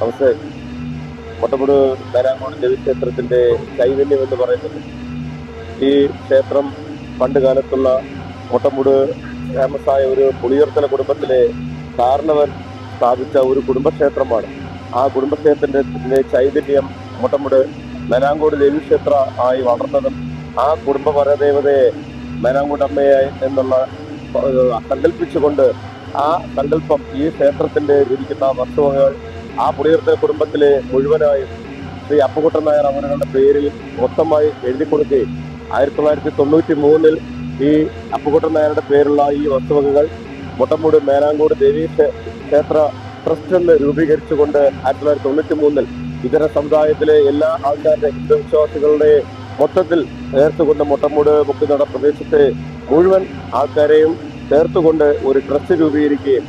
നമസ്തേ കൊട്ടപ്പുഴ നാരായണോട് ദേവിക്ഷേത്രത്തിന്റെ കൈവല്യം എന്ന് പറയുന്നത് ഈ ക്ഷേത്രം പണ്ട് കാലത്തുള്ള കൊട്ടമ്പുട് ഫേമസായ ഒരു പുളിയർത്തല കുടുംബത്തിലെ കാരണവൻ സ്ഥാപിച്ച ഒരു കുടുംബക്ഷേത്രമാണ്. ആ കുടുംബക്ഷേത്രത്തിന്റെ ചൈതന്യം മുട്ടമുട് മേനാങ്കോട് ദേവിക്ഷേത്ര ആയി വളർന്നതും ആ കുടുംബ പരദേവതയെ മേനാങ്കോട് എന്നുള്ള സങ്കല്പിച്ചുകൊണ്ട് ആ സങ്കല്പം ഈ ക്ഷേത്രത്തിന്റെ ഇരിക്കുന്ന വസ്തുവകൾ ആ പുളിയൂർത്തെ കുടുംബത്തിലെ മുഴുവനായും ശ്രീ അപ്പുകുട്ടൻ നായർ അവരുടെ പേരിൽ മൊത്തമായി എഴുതി കൊടുക്കുകയും ആയിരത്തി തൊള്ളായിരത്തി തൊണ്ണൂറ്റി മൂന്നിൽ ഈ അപ്പുകുട്ടൻ നായരുടെ പേരുള്ള ഈ വസ്തുവകകൾ മുട്ടമ്പൂട് മേനാങ്കോട് ദേവീ ക്ഷേ- ക്ഷേത്ര ട്രസ്റ്റ് എന്ന് രൂപീകരിച്ചുകൊണ്ട് ആയിരത്തി തൊള്ളായിരത്തി തൊണ്ണൂറ്റി മൂന്നിൽ ഇതര സമുദായത്തിലെ എല്ലാ ആൾക്കാരുടെ ഹിന്ദു വിശ്വാസികളുടെ മൊത്തത്തിൽ ചേർത്തുകൊണ്ട് മുട്ടമ്പൂട് മുക്കിനട പ്രദേശത്തെ മുഴുവൻ ആൾക്കാരെയും ചേർത്തുകൊണ്ട് ഒരു ട്രസ്റ്റ് രൂപീകരിക്കുകയും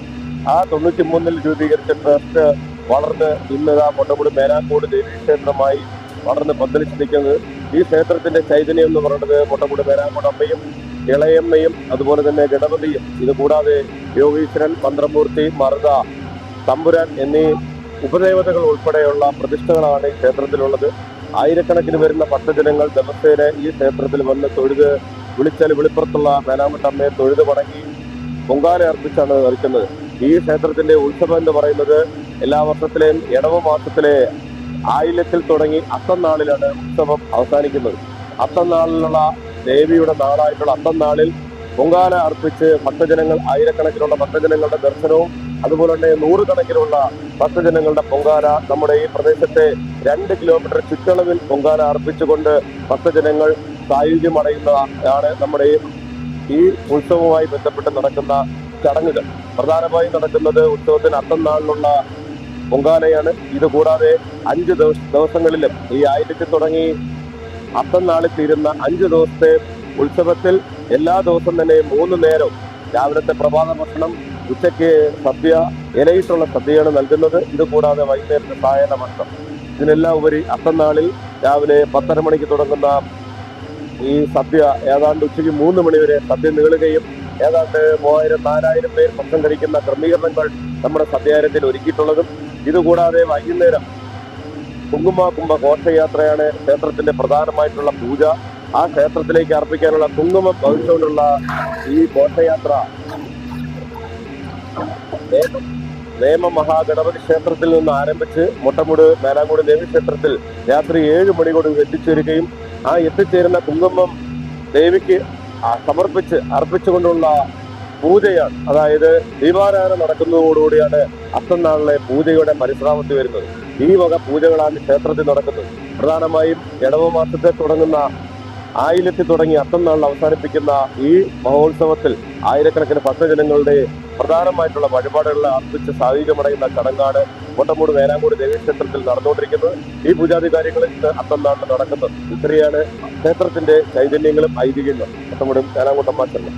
ആ തൊണ്ണൂറ്റി മൂന്നിൽ രൂപീകരിച്ച ട്രസ്റ്റ് വളർന്ന് ഇന്ന് ആ മുട്ടമ്പൂട് മേനാങ്കോട് ദേവീ ക്ഷേത്രമായി വളർന്ന് പന്തലിച്ച് നിൽക്കുന്നത് ഈ ക്ഷേത്രത്തിന്റെ ചൈതന്യം എന്ന് പറയുന്നത് മുട്ടമ്പൂട് മേനാങ്കോട് അമ്മയും ഇളയമ്മയും അതുപോലെ തന്നെ ഗണപതിയും. ഇതുകൂടാതെ യോഗീശ്വരൻ മന്ത്രമൂർത്തി മറുത തമ്പുരാൻ എന്നീ ഉപദേവതകൾ ഉൾപ്പെടെയുള്ള പ്രതിഷ്ഠകളാണ് ഈ ക്ഷേത്രത്തിലുള്ളത്. ആയിരക്കണക്കിന് വരുന്ന ഭക്തജനങ്ങൾ ദിവസേന ഈ ക്ഷേത്രത്തിൽ വന്ന് തൊഴുത് വിളിച്ചാൽ വെളിപ്പുറത്തുള്ള മേനാമട്ട അമ്മയെ തൊഴുത് വണങ്ങി പൊങ്കാല അർപ്പിച്ചാണ് നിൽക്കുന്നത് ഈ ക്ഷേത്രത്തിന്റെ ഉത്സവം എന്ന് പറയുന്നത് എല്ലാ വർഷത്തിലെയും ഇടവ മാസത്തിലെ ആയില്യത്തിൽ തുടങ്ങി അത്തം നാളിലാണ് ഉത്സവം അവസാനിക്കുന്നത്. അത്തം നാളിലുള്ള ദേവിയുടെ നാളായിട്ടുള്ള അത്തം നാളിൽ പൊങ്കാല അർപ്പിച്ച് ഭക്തജനങ്ങൾ ആയിരക്കണക്കിനുള്ള ഭക്തജനങ്ങളുടെ ദർശനവും അതുപോലെ തന്നെ നൂറുകണക്കിനുള്ള ഭക്തജനങ്ങളുടെ പൊങ്കാല നമ്മുടെ ഈ പ്രദേശത്തെ രണ്ട് കിലോമീറ്റർ ചുറ്റളവിൽ പൊങ്കാല അർപ്പിച്ചുകൊണ്ട് ഭക്തജനങ്ങൾ സായുധ്യമടയുന്നതാണ് നമ്മുടെ ഈ ഉത്സവവുമായി ബന്ധപ്പെട്ട് നടക്കുന്ന ചടങ്ങുകൾ. പ്രധാനമായും നടക്കുന്നത് ഉത്സവത്തിന് അത്തം നാളിലുള്ള പൊങ്കാലയാണ്. ഇത് കൂടാതെ അഞ്ച് ദിവസ ദിവസങ്ങളിലും ഈ ആയിരത്തി തുടങ്ങി അത്തം നാളിൽ തീരുന്ന അഞ്ച് ദിവസത്തെ ഉത്സവത്തിൽ എല്ലാ ദിവസം തന്നെ മൂന്ന് നേരം രാവിലത്തെ പ്രഭാത ഭക്ഷണം ഉച്ചയ്ക്ക് സദ്യ ഇലയിട്ടുള്ള സദ്യയാണ് നൽകുന്നത്. ഇത് കൂടാതെ വൈകുന്നേരത്തെ സായന ഭക്ഷണം. ഇതിനെല്ലാം ഉപരി അത്തം നാളിൽ രാവിലെ പത്തര മണിക്ക് തുടങ്ങുന്ന ഈ സദ്യ ഏതാണ്ട് ഉച്ചയ്ക്ക് മൂന്ന് മണിവരെ സദ്യ നീളുകയും ഏതാണ്ട് മൂവായിരം നാലായിരം പേർ ഭക്ഷണം കഴിക്കുന്ന ക്രമീകരണങ്ങൾ നമ്മുടെ സദ്യാരത്തിൽ ഒരുക്കിയിട്ടുള്ളതും ഇതുകൂടാതെ വൈകുന്നേരം കുംഭ ഘോഷയാത്രയാണ് ക്ഷേത്രത്തിന്റെ പ്രധാനമായിട്ടുള്ള പൂജ. ആ ക്ഷേത്രത്തിലേക്ക് അർപ്പിക്കാനുള്ള കുങ്കുമം ഭവിച്ചുകൊണ്ടുള്ള ഈ ഘോഷയാത്ര നേമ- മഹാഗണപതി ക്ഷേത്രത്തിൽ നിന്ന് ആരംഭിച്ച് മുട്ടമുട് മേലാങ്കോട് ദേവി ക്ഷേത്രത്തിൽ രാത്രി ഏഴ് മണിയോട് എത്തിച്ചേരുകയും ആ എത്തിച്ചേരുന്ന കുങ്കുമം ദേവിക്ക് സമർപ്പിച്ച് അർപ്പിച്ചുകൊണ്ടുള്ള പൂജയാണ്. അതായത് ദീപാരാധന നടക്കുന്നതോടുകൂടിയാണ് അത്തനാളിലെ പൂജയുടെ പരിശ്രാമത്തിൽ വരുന്നത്. ഈ വക പൂജകളാണ് ക്ഷേത്രത്തിൽ നടക്കുന്നത്. പ്രധാനമായും ഇടവ മാസത്തെ തുടങ്ങുന്ന ആയിരത്തി തുടങ്ങി അത്തനാളിൽ അവസാനിപ്പിക്കുന്ന ഈ മഹോത്സവത്തിൽ ആയിരക്കണക്കിന് ഭക്തജനങ്ങളുടെ പ്രധാനമായിട്ടുള്ള വഴിപാടുകളിൽ അർപ്പിച്ച് സായുജ്യമടയുന്ന ചടങ്ങാണ് കോട്ടമൂട് വേലാങ്കോട് ദേവീക്ഷേത്രത്തിൽ നടന്നുകൊണ്ടിരിക്കുന്നത്. ഈ പൂജാധികാരികളിൽ ഇന്ന് അത്തന്നാളിൽ നടക്കുന്നത്. ഇത്രയാണ് ക്ഷേത്രത്തിന്റെ ചൈതന്യങ്ങളും ഐതിഹ്യങ്ങളും. കോട്ടമൂടും വേലാങ്കോട്ടം മാറ്റങ്ങൾ